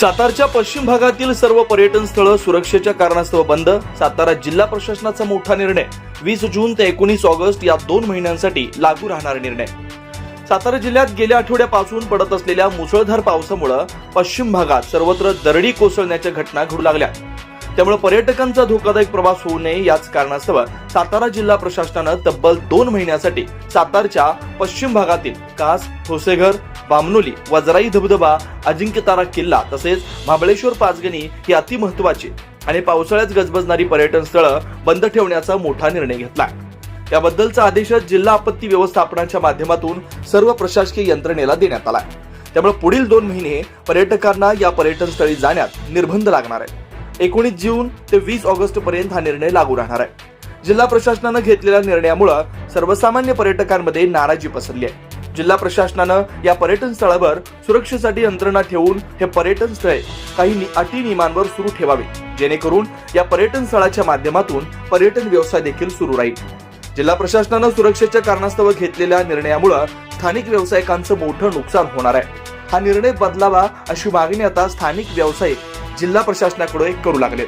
सातारच्या पश्चिम भागातील सर्व पर्यटन स्थळं सुरक्षेच्या कारणास्तव बंद. सातारा जिल्हा प्रशासनाचा मोठा निर्णय. वीस जून ते एकोणीस ऑगस्ट या दोन महिन्यांसाठी लागू राहणार निर्णय. सातारा जिल्ह्यात गेल्या आठवड्यापासून पडत असलेल्या मुसळधार पावसामुळं पश्चिम भागात सर्वत्र दरडी कोसळण्याच्या घटना घडू लागल्या. त्यामुळे पर्यटकांचा धोकादायक प्रवास होऊ नये याच कारणास्तव सातारा जिल्हा प्रशासनानं तब्बल दोन महिन्यासाठी सातारच्या पश्चिम भागातील कास ठोसेघर बामनोली वजराई धबधबा अजिंक्यतारा किल्ला तसेच महाबळेश्वर पाचगणी ही अतिमहत्वाची आणि पावसाळ्यात गजबजणारी पर्यटन स्थळं बंद ठेवण्याचा मोठा निर्णय घेतला याबद्दलचा आदेश जिल्हा आपत्ती व्यवस्थापनाच्या माध्यमातून सर्व प्रशासकीय यंत्रणेला देण्यात आला त्यामुळे पुढील दोन महिने पर्यटकांना या पर्यटन स्थळी जाण्यात निर्बंध लागणार आहे एकोणीस जून ते वीस ऑगस्ट पर्यंत हा निर्णय लागू राहणार आहे. जिल्हा प्रशासनानं घेतलेल्या निर्णयामुळे सर्वसामान्य पर्यटकांमध्ये नाराजी पसरली आहे. जिल्हा प्रशासनानं या पर्यटन स्थळावर सुरक्षेसाठी यंत्रणा ठेवून हे पर्यटन स्थळ काही अटी नियमांवर सुरू ठेवावे. जेणेकरून या पर्यटन स्थळाच्या माध्यमातून पर्यटन व्यवसाय देखील सुरू राहील. जिल्हा प्रशासनानं सुरक्षेच्या कारणास्तव घेतलेल्या निर्णयामुळे स्थानिक व्यावसायिकांचं मोठं नुकसान होणार आहे. हा निर्णय बदलावा अशी मागणी आता स्थानिक व्यावसायिक जिल्हा प्रशासनाकडे करू लागले.